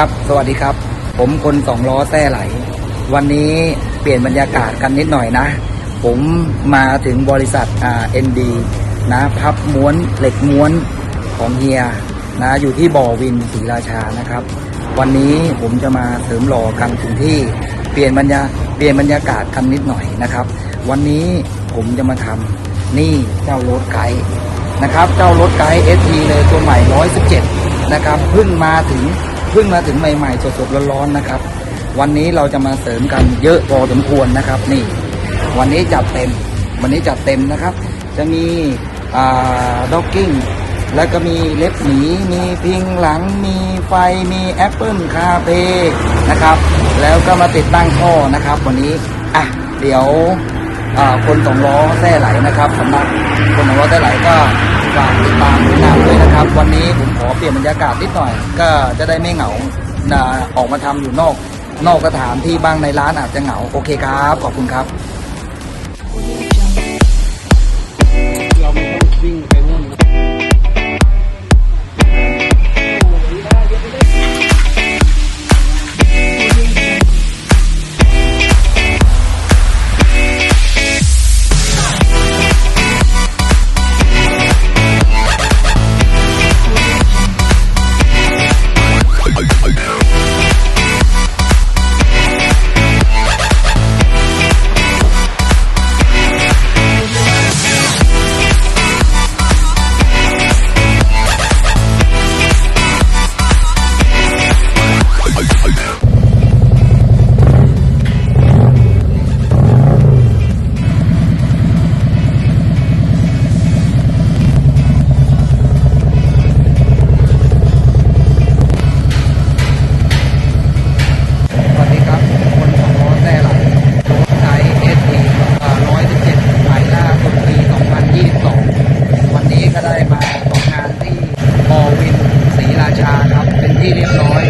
ครับ สวัสดีครับ ผมคนสองล้อแท้ไหล วันนี้เปลี่ยนบรรยากาศกันนิดหน่อยนะ ผมมาถึงบริษัทอ่าเอ็นดีนะ พับม้วนเหล็กม้วนของเฮียนะ อยู่ที่บ่อวินศรีราชานะครับ วันนี้ผมจะมาเสริมหล่อกันถึงที่เปลี่ยนบรรยาเปลี่ยนบรรยากาศกันนิดหน่อยนะครับ วันนี้ผมจะมาทำนี่เจ้ารถไกด์นะครับ เจ้ารถไกด์เอเลยตัวใหม่ 117 นะครับเพิ่งมาถึง เพิ่งมาถึงใหม่ๆสดๆร้อนๆนะครับ วันนี้เราจะมาเสริมกันเยอะพอสมควรนะครับ นี่ วันนี้จัดเต็ม วันนี้จัดเต็มนะครับ จะมีอ่าด็อกกิ้งแล้วก็มีเล็บหมีมีพิงหลัง มีไฟ มีแอปเปิลคาเฟ่นะครับ แล้วก็มาติดตั้งท่อนะครับ วันนี้ อะ เดี๋ยวคนสองล้อแท้ไหลนะครับสำหรับคนสองล้อแท้ไหลก็ฝากติดตามด้วยนะ วันนี้ผมขอเปลี่ยนบรรยากาศนิดหน่อย ก็จะได้ไม่เหงาออกมาทำอยู่นอก นอกสถานที่บ้างในร้านอาจจะเหงา โอเคครับ ขอบคุณครับ มาของานที่มอวินศรีราชาครับ เป็นที่เรียบร้อย